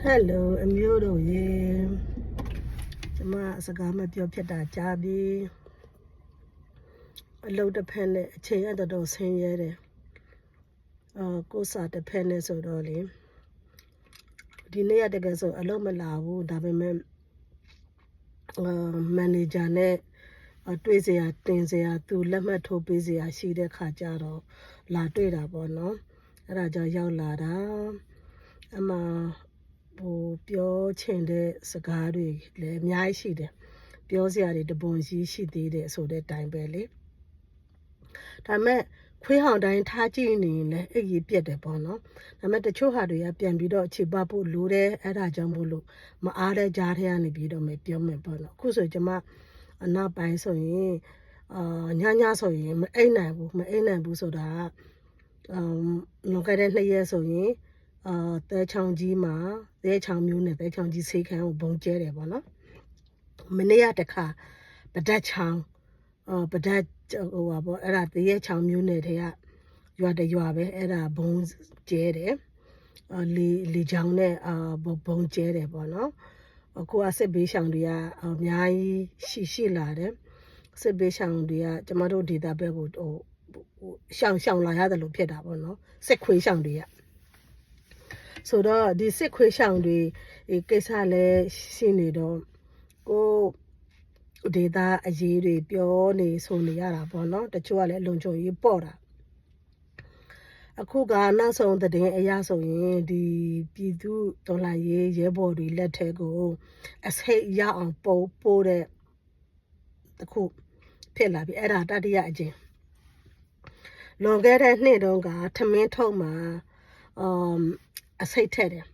ဟယ်လိုအမျိုးတို့ရေကျမစကားမပြောဖြစ်တာကြားပြီအလုပ်တစ်ဖက်နဲ့အချိန်ရတော်တော်ဆင်းရဲတယ်အာကိုယ်စာတစ်ဖက်နဲ့ဆိုတော့လေဒီနေ့ရတကယ်ဆိုအလုပ်မလာဘူးဒါပေမဲ့အာမန်နေဂျာနဲ့အတွေ့စရာတင်စရာသူလက်မှတ်ထိုးပေးစရာရှိတဲ့ခါကျတော့လာတွေ့တာပေါ့နော်အဲ့ဒါကြောင့်ရောက်လာတာအမှ ဟိုပြောချင်တဲ့စကားတွေလည်းအများကြီးရှိတယ်ပြောစရာတွေတပွန်ကြီးရှိသေးတယ်ဆိုတဲ့အတိုင်းပဲလေဒါပေမဲ့ခွေးဟောင်တိုင်းထားကြည့်နေရင်လည်းအဲ့ကြီးပြက်တယ်ပေါ့နော်ဒါပေမဲ့တချို့ဟာတွေကပြန်ပြီးတော့အခြေပဖို့လိုတယ်အဲ့ဒါကြောင့်မို့လို့မအားတဲ့ကြားထဲကနေပြီးတော့မပြောမယ်ပေါ့နော်အခုဆိုကျမအနောက်ပိုင်းဆိုရင်အာညညဆိုရင်မအိပ်နိုင်ဘူးမအိပ်နိုင်ဘူးဆိုတာကအမ်လွန်ခဲ့တဲ့နှစ်ရက်ဆိုရင် အာတဲချောင်းကြီးမှာတဲချောင်းမျိုးနဲ့တဲချောင်းကြီးဆေးခန်းကိုဘုံကျဲတယ်ပေါ့နော်မနေ့ကတခါပဒတ်ချောင်းအာပဒတ်ဟိုပါပေါ့အဲ့ဒါတဲချောင်းမျိုးနဲ့တည်းကရွာတရွာပဲအဲ့ဒါဘုံကျဲတယ်အာလီလီချောင်းနဲ့အာဘုံကျဲတယ်ပေါ့နော်အခုကစစ်ဘေးရှောင်တွေကအများကြီးရှိရှိလာတယ်စစ်ဘေးရှောင်တွေကကျမတို့ဒေတာဘက်ကိုဟိုရှောင်ရှောင်လာရတယ်လို့ဖြစ်တာပေါ့နော်စစ်ခွေးရှောင်တွေက ဆိုတော့ဒီစစ်ခွေးရှောင်တွေဒီကိစ္စလည်းရှိနေတော့ကိုဒေတာအရေးတွေပြောနေဆိုနေရတာပေါ့နော်တချို့ကလည်းလုံခြုံရေးပေါ့တာအခုကနောက်ဆုံးသတင်းအရဆိုရင်ဒီပြည်သူဒေါ်လာရေးရဲဘော်တွေလက်ထက်ကိုအစိတ်ရအောင်ပို့ပို့တဲ့တခုဖြစ်လာပြီအဲ့ဒါတတိယအကျင့်လွန်ခဲ့တဲ့နှစ်တုန်းကထမင်းထုတ်မှာအမ် အစိတ်ထက်တယ်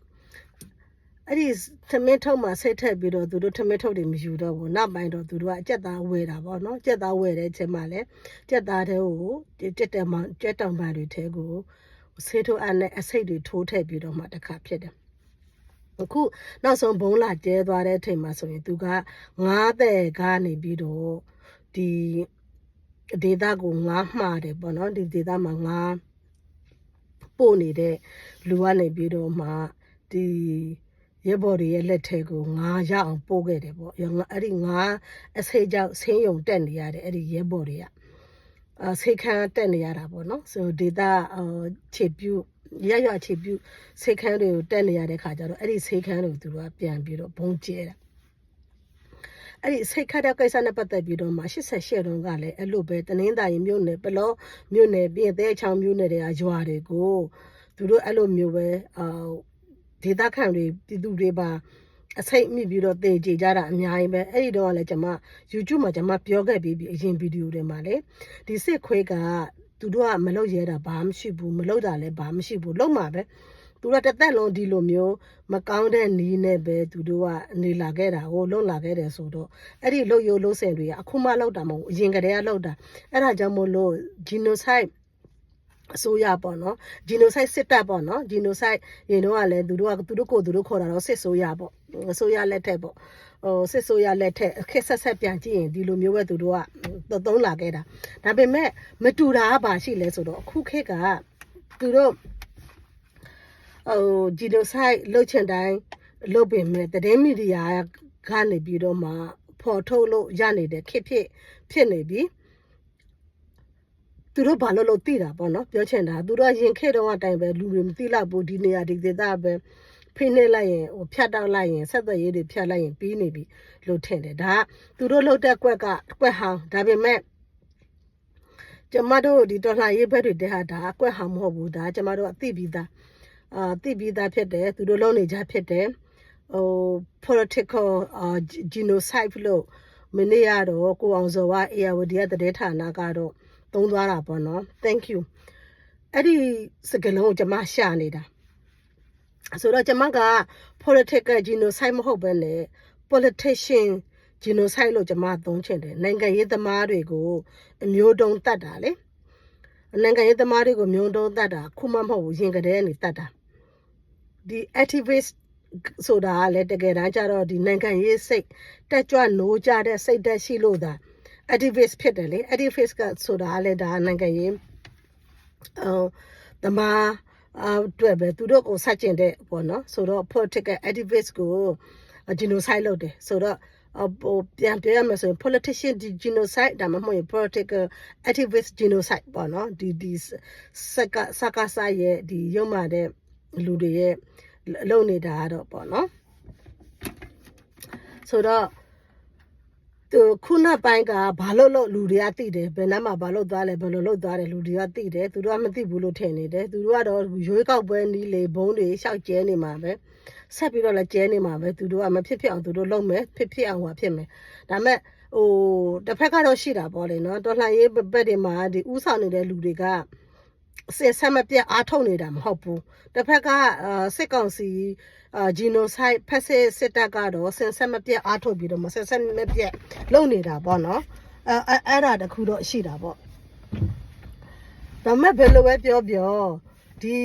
အဲ့ဒီသမင်းထုတ်မှာစိတ်ထက်ပြီးတော့သူတို့သမင်းထုတ်တွေမယူတော့ဘူးနောက်ပိုင်းတော့သူတို့ကအကြက်သားဝယ်တာပေါ့နော်ကြက်သားဝယ်တဲ့အချိန်မှာလည်းကြက်သားတဲ့ကိုကြက်တယ်မကြက်တောင်ပန်တွေထဲကိုဆေးထိုးအပ်နဲ့အစိတ်တွေထိုးထည့်ပြီးတော့မှတစ်ခါဖြစ်တယ်အခုနောက်ဆုံးဘုံလာကျဲသွားတဲ့အချိန်မှာဆိုရင်သူကငားတဲ့ကနေပြီးတော့ဒီဒေတာကိုငားမှားတယ်ပေါ့နော်ဒီဒေတာမှာငား ပို့နေတဲ့လူကနေပြီးတော့မှဒီရဲဘော်တွေရဲ့လက်ထဲကိုငါရအောင်ပို့ခဲ့တယ်ပေါ့အဲ့ဒီငါအစိတ်ကြောင့်ဆင်းယုံတက်နေရတယ်အဲ့ဒီရဲဘော်တွေကအာဆေးခန်းတက်နေရတာပေါ့နော်ဆိုဒေတာခြေပြုရရခြေပြုဆေးခန်းတွေကိုတက်နေရတဲ့ခါကျတော့အဲ့ဒီဆေးခန်းတွေကိုသူတို့ကပြန်ပြီးတော့ဘုံကျဲတာ အဲ့ဒီစိတ်ခတ်တဲ့ကိစ္စနဲ့ပတ်သက်ပြီးတော့မှ88တုန်းကလည်းအဲ့လိုပဲတနင်္သာရီမြို့နယ်ပလောမြို့နယ်ပြင်သဲချောင်းမြို့နယ်တွေကရွာတွေကိုသူတို့အဲ့လိုမျိုးပဲအာဒေသခံတွေပြည်သူတွေပါအစိတ်မိပြီးတော့တေကြကြတာအများကြီးပဲအဲ့ဒီတော့ကလည်းကျွန်မ YouTube မှာကျွန်မပြောခဲ့ပြီးပြီအရင်ဗီဒီယိုတွေမှာလေဒီစစ်ခွေးကသူတို့ကမလုပ်ရဲတာဘာမှမရှိဘူးမလုပ်တာလည်းဘာမှမရှိဘူးလုံးမှာပဲ သူတို့တစ်သက်လုံးဒီလိုမျိုးမကောင်းတဲ့နီးနဲ့ပဲသူတို့ကနေလာခဲ့တာဟိုလုံလာခဲ့တယ်ဆိုတော့အဲ့ဒီလုံယိုလုံစင်တွေကအခုမှလောက်တာမဟုတ်အရင်ကတည်းကလောက်တာအဲ့ဒါကြောင့်မို့လို့ genocide အစိုးရပေါ့နော်ဂျီနိုဆိုက်စစ်တပ်ပေါ့နော်ဂျီနိုဆိုက်ရင်တော့ကလည်းသူတို့ကသူတို့ကိုသူတို့ခေါ်တာတော့စစ်ဆိုးရပေါ့အစိုးရလက်ထက်ပေါ့ဟိုစစ်ဆိုးရလက်ထက်အခက်ဆက်ဆက်ပြန်ကြည့်ရင်ဒီလိုမျိုးပဲသူတို့ကသုံးလာခဲ့တာဒါပေမဲ့မတူတာကဘာရှိလဲဆိုတော့အခုခေတ်ကသူတို့ ဟိုဂျီနိုဆိုက်လှုပ်ချင်တိုင်းလှုပ်ပင်မဲ့တည်င်းမီဒီယာကနေပြီးတော့မှဖော်ထုတ်လို့ရနေတဲ့ခေတ်ဖြစ်ဖြစ်နေပြီသူတို့ဘာလို့လို့သိတာပေါ့နော်ပြောချင်တာသူတို့ရင်ခေတုံးအတိုင်းပဲလူတွေမသိလောက်ဘူးဒီနေရာဒီဒေသပဲဖိနေလိုက်ရင်ဟိုဖြတ်တောက်လိုက်ရင်ဆက်သွယ်ရေးတွေဖြတ်လိုက်ရင်ပြီးနေပြီလို့ထင်တယ်ဒါကသူတို့လှုပ်တဲ့ကွက်ကကွက်ဟောင်းဒါပေမဲ့ကျမတို့ဒီတော်လှန်ရေးဘက်တွေတဲဟာဒါကွက်ဟောင်းမဟုတ်ဘူးဒါကျမတို့အသိပြီးသား အာသိပြီးသားဖြစ်တယ်သူတို့လုံးနေကြဖြစ်တယ်ဟို political uh, genocide လို့မနေ့ကတော့ကိုအောင်စော်က ARD ရဲ့တည်ဌာနကတော့သုံးသွားတာပေါ့နော် thank you အဲ့ဒီစကလုံးကိုကျွန်မရှာနေတာဆိုတော့ကျွန်မက political genocide မဟုတ်ဘဲနဲ့ politician genocide လို့ကျွန်မသုံးချင်တယ်နိုင်ငံရေးသမားတွေကိုအမျိုးတုံးတတ်တာလေ နိုင်ငံရေးသမားတွေကိုမျိုးတုံးတတ်တာခုမှမဟုတ်ဘူးရင်ကတဲ့ကနေတတ်တာဒီ activist ဆိုတာကလည်းတကယ်တမ်းကျတော့ဒီနိုင်ငံရေးစိတ်တက်ကြွနိုးကြတဲ့စိတ်တက်ရှိလို့သာ activist ဖြစ်တယ်လေ activist ကဆိုတာလည်းဒါနိုင်ငံရေးအော်တမအာအတွက်ပဲသူတို့ကိုဆက်ကျင်တဲ့ပေါ့နော်ဆိုတော့ political activist ကို genocide လုပ်တယ်ဆိုတော့ အပေါ်ပြန်ပြောရမယ်ဆိုရင် politician genocide ဒါမှမဟုတ်ရင် political activist genocide ပေါ့နော်ဒီဒီစကစကားစားရဲ့ဒီရုံမာတဲ့လူတွေရဲ့လုံနေတာကတော့ပေါ့နော်ဆိုတော့သူခုနပိုင်းကဘာလို့လို့လူတွေကသိတယ်ဘယ်နှမှာဘာလို့သွားလဲဘယ်လိုလုပ်သွားတယ်လူတွေကသိတယ်သူတို့ကမသိဘူးလို့ထင်နေတယ်သူတို့ကတော့ရွေးကောက်ပွဲနီးလေဘုံတွေရှောက်ကျဲနေမှာပဲ ဆက်ပြီးတော့လည်းကျဲနေမှာပဲသူတို့ကမဖြစ်ဖြစ်အောင်သူတို့လုပ်မယ်ဖြစ်ဖြစ်အောင်ဟာဖြစ်မယ်ဒါမဲ့ဟိုတစ်ဖက်ကတော့ရှိတာပေါ့လေနော်တော်လှန်ရေးဘက်တွေမှာဒီဥဆောင်နေတဲ့လူတွေကစင်ဆက်မပြတ်အားထုတ်နေတာမဟုတ်ဘူးတစ်ဖက်ကစစ်ကောင်စီအာဂျီနိုဆိုက်ဖက်စစ်စစ်တပ်ကတော့စင်ဆက်မပြတ်အားထုတ်ပြီးတော့မဆက်ဆက်မပြတ်လုပ်နေတာပေါ့နော်အဲအဲ့ဒါတခုတော့ရှိတာပေါ့ဒါမဲ့ဘယ်လိုပဲပြောပြောဒီ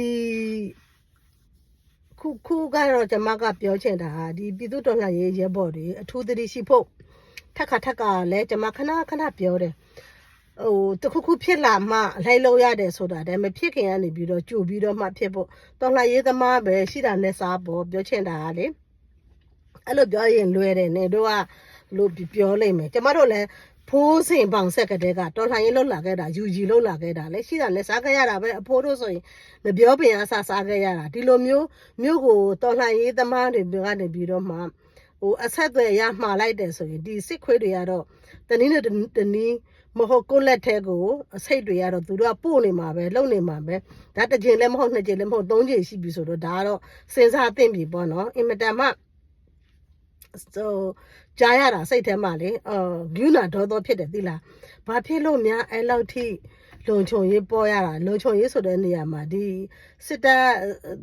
ခုခုကတော့ကျွန်မကပြောချင်တာဟာဒီပြည်သူတော်လှန်ရေးရဲဘော်တွေအထူးသတိရှိဖို့ထက်ခါထက်ကလည်းကျွန်မခဏခဏပြောတယ်ဟိုတခုခုဖြစ်လာမှလိုက်လို့ရတယ်ဆိုတာတည်းမဖြစ်ခင်ကနေပြီးတော့ကြိုပြီးတော့မှဖြစ်ဖို့တော်လှန်ရေးသမားပဲရှိတာနဲ့စားဖို့ပြောချင်တာကလေအဲ့လိုပြောရင်လွယ်တယ်နေတို့ကလို့ပြောလိုက်မယ်ကျမတို့လည်း ဖိုးစင်ပေါင်ဆက်ကတဲ့ကတော်လှန်ရေးလှုပ်လာခဲ့တာယူကြီးလှုပ်လာခဲ့တာလေရှိတာနဲ့စားခဲ့ရတာပဲအဖိုးတို့ဆိုရင်ငပြောပင်အစားစားခဲ့ရတာဒီလိုမျိုးမျိုးကိုတော်လှန်ရေးသမားတွေကနေပြီးတော့မှဟိုအဆက်အသွယ်ရမှားလိုက်တယ်ဆိုရင်ဒီစစ်ခွေးတွေကတော့တနည်းနဲ့တနည်းမဟုတ်ကိုလက်ထဲကိုအစိတ်တွေကတော့သူတို့ကပို့နေမှာပဲလုံနေမှာပဲဒါတစ်ချိန်လည်းမဟုတ်နှစ်ချိန်လည်းမဟုတ်သုံးချိန်ရှိပြီဆိုတော့ဒါကတော့စဉ်းစားသင့်ပြီပေါ့နော်အင်မတန်မှဆို ကြားရတာစိတ်ထဲမှာလေအော်ဂူနာဒေါသောဖြစ်တယ်သိလားဘာဖြစ်လို့များအဲ့လောက်ထိလုံခြုံရေးပေါ်ရတာလုံခြုံရေးဆိုတဲ့နေရာမှာဒီစစ်တပ်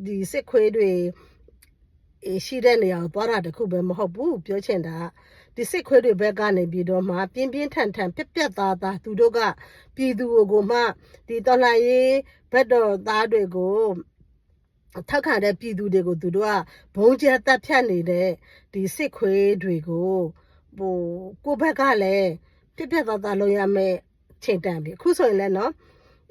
ဒီစစ်ခွေးတွေရှိတဲ့နေရာကိုသွားတာတခုပဲမဟုတ်ဘူးပြောချင်တာဒီစစ်ခွေးတွေဘက်ကနေပြီးတော့မှပြင်းပြင်းထန်ထန်ပြက်ပြက်သားသားသူတို့ကပြည်သူကိုမှဒီတော်လှန်ရေးဘက်တော်သားတွေကို ထောက်ခံတဲ့ပြည်သူတွေကိုသူတို့ကဘုံကျဲတက်ဖြတ်နေတဲ့ဒီစစ်ခွေးတွေကိုဟိုကိုဘက်ကလည်းပြက်ပြက်သားသားလုပ်ရမယ်ချိန်တန်ပြီအခုဆိုရင်လည်းနော်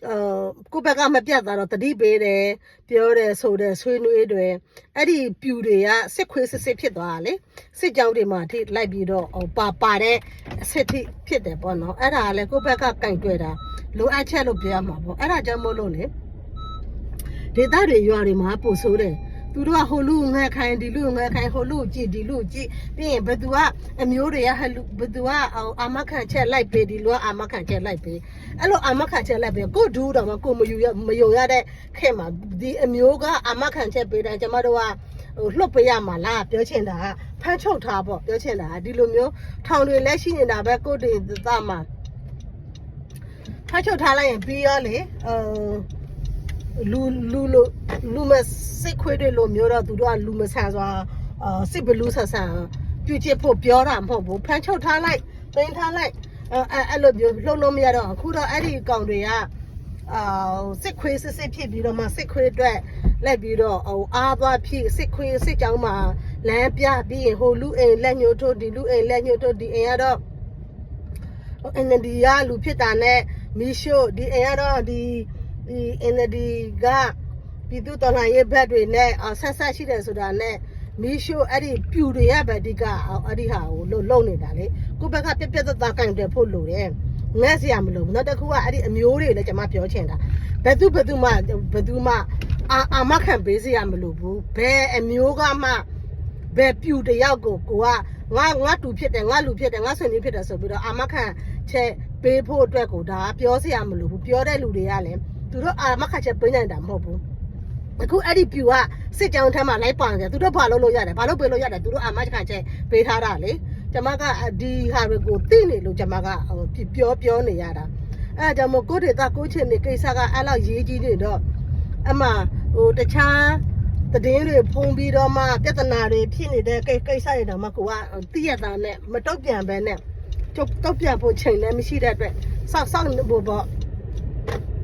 အာကိုဘက်ကမပြတ်သွားတော့တတိပေးတယ်ပြောတယ်ဆိုတယ်ဆွေးနွေးတယ်အဲ့ဒီပြူတွေကစစ်ခွေးစစ်စစ်ဖြစ်သွားတာလေစစ်ကြောင်းတွေမှာထိလိုက်ပြီးတော့ဟိုပါပါတဲ့အစစ်ထိဖြစ်တယ်ပေါ့နော်အဲ့ဒါကလည်းကိုဘက်ကကင်တွေ့တာလိုအပ်ချက်လို့ပြောရမှာပေါ့အဲ့ဒါကြောင့်မို့လို့လေ ဒေသတွေရွာတွေမှာပို့ဆိုးတယ်သူတို့ကဟိုလူငဲခိုင်းဒီလူငဲခိုင်းဟိုလူကြည့်ဒီလူကြည့်ပြီးရင်ဘသူကအမျိုးတွေကဟလူဘသူကအာမခံချက်လိုက်ပေးဒီလူကအာမခံချက်လိုက်ပေးအဲ့လိုအာမခံချက်လိုက်ပေးကိုဒူးတော့မကိုမယူရမယုံရတဲ့ခဲ့မှာဒီအမျိုးကအာမခံချက်ပေးတယ်ကျမတို့ကဟိုလှုပ်ပေးရမှာလားပြောချင်တာကဖမ်းချုပ်ထားပေါ့ပြောချင်တာကဒီလိုမျိုးထောင်တွေလက်ရှိနေတာပဲကိုတွေသားမှာဖမ်းချုပ်ထားလိုက်ရင်ပြီးရောလေအ လူလူလူလူမစိတ်ခွေးတွေလိုမျိုးတော့သူတို့ကလူမဆန်စွာအာစစ်ဘလူးဆန်ဆန်ပြုချစ်ဖို့ပြောတာမဟုတ်ဘူးဖမ်းချုပ်ထားလိုက်တင်ထားလိုက်အဲအဲ့လိုမျိုးလှုပ်လို့မရတော့အခုတော့အဲ့ဒီကောင်တွေကအာစစ်ခွေးစစ်စစ်ဖြစ်ပြီးတော့မှစစ်ခွေးအတွက်လက်ပြီးတော့ဟိုအားသွားဖြစ်စစ်ခွေးစစ်ကြောင်းမှာလမ်းပြပြီးရင်ဟိုလူအိမ်လက်ညှိုးထိုးဒီလူအိမ်လက်ညှိုးထိုးဒီအိမ်ကတော့ဟို NLD ရလူဖြစ်တာနဲ့မီရှို့ဒီအိမ်ကတော့ဒီ ဒီ NLD ကပြည်သူတော်လှန်ရေးဘက်တွေနဲ့ဆက်ဆက်ရှိတယ်ဆိုတာနဲ့မီရှို့အဲ့ဒီပြူတွေရပဲဒီကအဲ့ဒီဟာကိုလုံလုံနေတာလေကိုဘက်ကပြက်ပြက်သားသားကင်တယ်ဖို့လိုတယ်ငဲ့စရာမလိုဘူးနောက်တစ်ခုကအဲ့ဒီအမျိုးတွေလည်းကျွန်မပြောချင်တာဘယ်သူဘယ်သူမှဘယ်သူမှအာအာမခံပေးစရာမလိုဘူးဘယ်အမျိုးကမှဘယ်ပြူတယောက်ကိုကိုကငါငါတူဖြစ်တယ်ငါလူဖြစ်တယ်ငါဆွေမျိုးဖြစ်တယ်ဆိုပြီးတော့အာမခံချက်ပေးဖို့အတွက်ကိုဒါပြောစရာမလိုဘူးပြောတဲ့လူတွေကလည်း သူတို့အာမခံချက်ပေးနိုင်တာမဟုတ်ဘူးအခုအဲ့ဒီပြူကစစ်ကြောင်းထမ်းမှာလိုက်ပါနေတယ်သူတို့ဘာလုပ်လို့ရတယ်ဘာလုပ်ပေးလို့ရတယ်သူတို့အာမခံချက်ပေးထားတာလေကျမကဒီဟာတွေကိုသိနေလို့ကျမကဟိုပြောပြောနေရတာအဲ့ဒါကြောင့်မို့ကိုဒေတာကိုချင်နေကိစ္စကအဲ့လောက်ရေးကြီးနေတော့အမှဟိုတခြားတည်င်းတွေဖုံးပြီးတော့မှပြဿနာတွေဖြစ်နေတဲ့ကိကိစ္စတွေတော့မှကိုကသိရတာနဲ့မတော့ပြန်ပဲနဲ့ကျုပ်တော့ပြန်ဖို့ချိန်လည်းမရှိတဲ့အတွက်စောက်စောက်ဖို့ပေါ့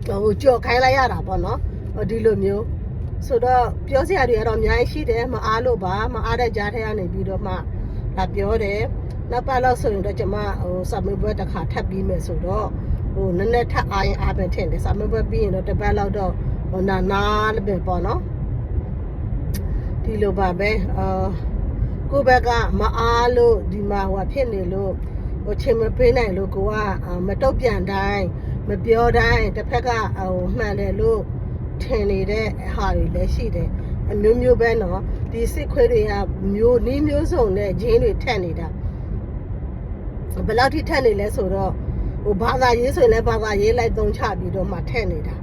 ဟိုကြော်ခိုင်းလိုက်ရတာပေါ့နော်ဒီလိုမျိုးဆိုတော့ပြောစရာတွေကတော့အများကြီးရှိတယ်မအားလို့ပါမအားတဲ့ကြားထဲကနေပြီးတော့မှလာပြောတယ်နောက်ပတ်လောက်ဆိုရင်တော့ကျမဟိုစာမေးပွဲတစ်ခါထပ်ပြီးမယ်ဆိုတော့ဟိုနည်းနည်းထပ်အားရင်အားပဲထင်တယ်စာမေးပွဲပြီးရင်တော့တစ်ပတ်လောက်တော့ဟဟိုနာနာလည်းပဲပေါ့နော်ဒီလိုပါပဲအာကိုယ့်ဘက်ကမအားလို့ဒီမှာဟိုဖြစ်နေလို့ဟိုချိန်မပေးနိုင်လို့ကိုကအာမတုတ်ပြန်တိုင်း မပြောတိုင်းတစ်ဖက်ကဟိုမှန်တယ်လို့ထင်နေတဲ့ဟာတွေလည်းရှိတယ်အမျိုးမျိုးပဲနော်ဒီစစ်ခွေးတွေကမျိုးနီးမျိုးစုံနဲ့ဂျင်းတွေထက်နေတာဘယ်လောက်ထိထက်နေလဲဆိုတော့ဟိုဘာသာရေးဆိုရင်လည်းဘာသာရေးလိုက်သုံးချပြီးတော့မှထက်နေတာ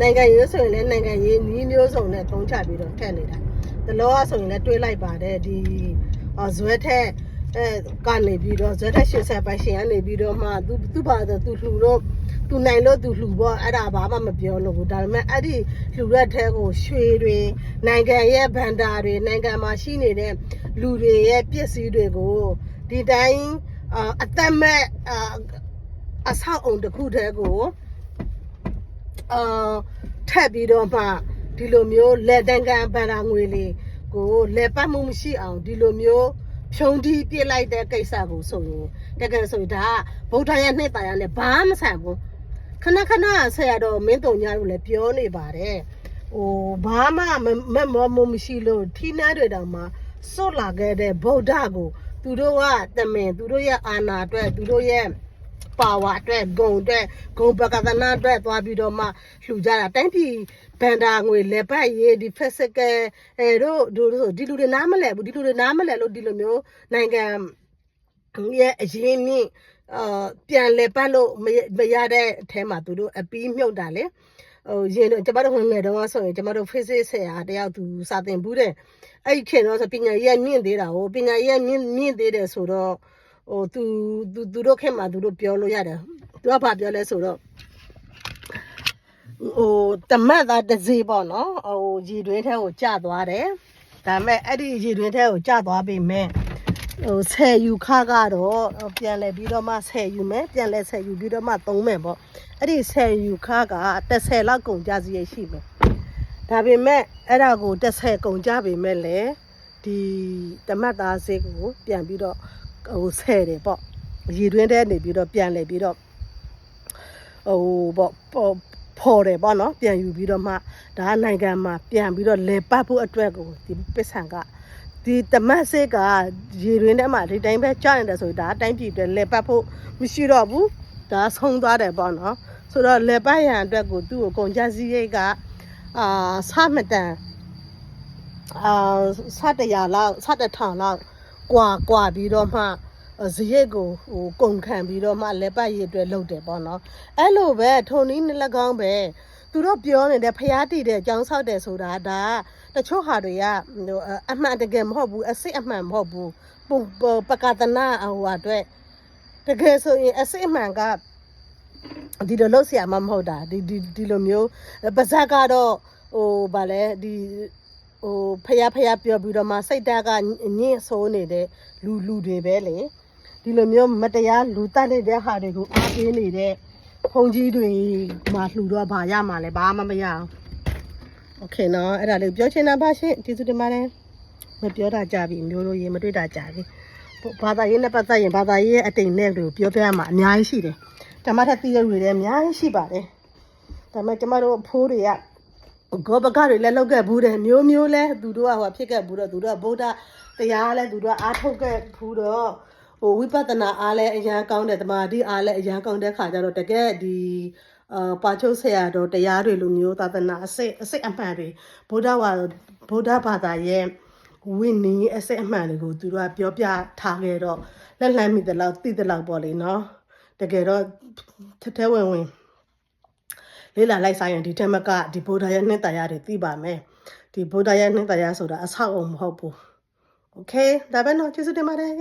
နိုင်ငံရေးဆိုရင်လည်းနိုင်ငံရေးနီးမျိုးစုံနဲ့သုံးချပြီးတော့ထက်နေတာတလောကဆိုရင်လည်းတွေးလိုက်ပါတယ်ဒီအော်ဇွဲထက်အဲကနေပြီးတော့ဇွဲထက်ရှင်ဆက်ပိုင်ရှင်ကနေပြီးတော့မှသူသူ့ဘာသာသူလှူတော့ သူနိုင်လို့သူလှူပေါ့အဲ့ဒါဘာမှမပြောလို့ဘူးဒါပေမဲ့အဲ့ဒီလှူရက်ထဲကိုရွှေတွေနိုင်ငံရဲ့ဗန္တာတွေနိုင်ငံမှာရှိနေတဲ့လူတွေရဲ့ပစ္စည်းတွေကိုဒီတိုင်းအာအသက်မဲ့အာအဆောက်အုံတစ်ခုတည်းကိုအာထပ်ပြီးတော့မှဒီလိုမျိုးလက်တန်းကန်ဗန္တာငွေလေးကိုလက်ပတ်မှုမရှိအောင်ဒီလိုမျိုးဖြုံတီးပြစ်လိုက်တဲ့ကိစ္စကိုဆိုရင်တကယ်ဆိုရင်ဒါကဗုဒ္ဓရဲ့နှစ်တာရနဲ့ဘာမှမဆိုင်ဘူး ခဏခဏဆရာတော်မင်းတုံညာတို့လည်းပြောနေပါတယ်ဟိုဘာမှမမမမရှိလို့ထီးနှဲတွေတောင်မှစွတ်လာခဲ့တဲ့ဗုဒ္ဓကို သူတို့ကတမင်သူတို့ရဲ့အာဏာအတွက်သူတို့ရဲ့ပါဝါအတွက်ဂုံအတွက်ဂုံပကသနာအတွက်သွားပြီးတော့မှလှူကြတာတိုင်းပြည်ဘန်ဒါငွေလက်ပတ်ရေးဒီ physical အဲတို့တို့ဆိုဒီလူတွေနားမလဲဘူးဒီလူတွေနားမလဲလို့ဒီလိုမျိုးနိုင်ငံရဲ့အရင်မြင့် အာပြန်လဲပတ်လို့မရတဲ့အထဲမှာသူတို့အပီးမြုပ်တာလေဟိုရင်တော့ကျမတို့ဝင်ငယ်တော့ဆိုရင်ကျမတို့ physics ဆရာတယောက်သူစာသင်ဘူးတဲ့အဲ့ဒီခေတ်တော့ဆိုပညာရေးမြင့်သေးတာဟိုပညာရေးမြင့်မြင့်သေးတယ်ဆိုတော့ဟိုသူသူသူတို့ခေတ်မှာသူတို့ပြောလို့ရတယ်သူကဘာပြောလဲဆိုတော့ဟိုတမတ်သားတစ်စီပေါ့နော်ဟိုရေတွင်းထဲကိုကျသွားတယ်ဒါပေမဲ့အဲ့ဒီရေတွင်းထဲကိုကျသွားပြီမဲ့ ဟိုဆယ်ယူခကတော့ပြန်လဲပြီးတော့မှဆယ်ယူမယ်ပြန်လဲဆယ်ယူပြီးတော့မှသုံးမယ်ပေါ့အဲ့ဒီဆယ်ယူခက30လောက်ကုန်ကြစီရရှိမယ်ဒါပေမဲ့အဲ့ဒါကို30ကုန်ကြပြီမဲ့လေဒီတမတ်သားစေးကိုပြန်ပြီးတော့ဟိုဆယ်တယ်ပေါ့ရေတွင်းထဲနေပြီးတော့ပြန်လဲပြီးတော့ဟိုပေါ့ဖော်တယ်ပေါ့နော်ပြန်ယူပြီးတော့မှဒါနိုင်ငံမှာပြန်ပြီးတော့လေပတ်ဖို့အတွက်ကိုဒီပစ္စံက ဒီတမတ်စစ်ကရေတွင်းထဲမှာဒီတိုင်းပဲကြာနေတယ်ဆိုဒါအတိုင်းပြည်အတွက်လေပတ်ဖို့မရှိတော့ဘူးဒါဆုံးသွားတယ်ပေါ့နော်ဆိုတော့လေပတ်ရန်အတွက်ကိုသူ့ကိုကုန်ကြစည်းရိတ်ကအာဆမတန်အာဆတရာလောက်ဆတထောင်လောက်ကွာကွာပြီးတော့မှဇရိတ်ကိုဟိုကုန်ခံပြီးတော့မှလက်ပတ်ရည်အတွက်လုပ်တယ်ပေါ့နော်အဲ့လိုပဲထုံနည်းနှလက်ကောင်းပဲ သူတို့ပြောနေတဲ့ဖျားတည်တဲ့အကြောင်းဆောက်တယ်ဆိုတာဒါတချို့ဟာတွေကဟိုအမှန်တကယ်မဟုတ်ဘူးအစစ်အမှန်မဟုတ်ဘူးပုံပကတနာဟိုအတွက်တကယ်ဆိုရင်အစစ်အမှန်ကဒီလိုလုပ်เสียမှမဟုတ်တာဒီဒီဒီလိုမျိုးပါဇက်ကတော့ဟိုဗာလဲဒီဟိုဖျားဖျားပြောပြီးတော့မှစိတ်ဓာတ်ကညင့်ဆိုးနေတဲ့လူလူတွေပဲလေဒီလိုမျိုးမတရားလူတက်နေတဲ့ဟာတွေကိုအားပေးနေတဲ့ ဖုန်ကြီးတွေမှာလှူတော့ဗာရမှာလဲဘာမှမရအောင်โอเคနော်အဲ့ဒါလေးပြောချင်တာပါရှင်ကျေးဇူးတင်ပါတယ်မပြောတာကြပြီမျိုးလို့ရေမတွေ့တာကြပြီဘာသာရေးနဲ့ပတ်သက်ရင်ဘာသာရေးရဲ့အတိမ်နဲ့ကိုပြောပြရမှာအများကြီးရှိတယ်ဓမ္မထက်သိတဲ့လူတွေလည်းအများကြီးရှိပါတယ်ဒါပေမဲ့ကျမတို့အဖိုးတွေကဂောဘကတွေလည်းလောက်ခဲ့ဘူးတယ်မျိုးမျိုးလဲသူတို့ကဟိုဖြစ်ခဲ့ဘူးတော့သူတို့ကဗုဒ္ဓတရားလဲသူတို့ကအားထုတ်ခဲ့ဘူးတော့ ဟိုဝိပဿနာအားလဲအရန်ကောင်းတယ်တမာတိအားလဲအရန်ကောင်းတဲ့ခါကျတော့တကယ်ဒီအာပါချုပ်ဆရာတော်တရားတွေလိုမျိုးသာသနာအစစ်အစစ်အမှန်တွေဗုဒ္ဓဝါဗုဒ္ဓဘာသာရဲ့ဝိနည်းအစစ်အမှန်တွေကိုသူတို့ကပြောပြထားခဲ့တော့လက်လှမ်းမိတဲ့လောက်သိတဲ့လောက်ပေါ့လေနော်တကယ်တော့ထထဲဝင်ဝင်လေးလာလိုက်ဆိုင်ရင်ဒီထက်မကဒီဗုဒ္ဓရဲ့နှစ်တရားတွေသိပါမယ်ဒီဗုဒ္ဓရဲ့နှစ်တရားဆိုတာအဆောက်အုံမဟုတ်ဘူးโอเคဒါပဲเนาะကျေးဇူးတင်ပါတယ်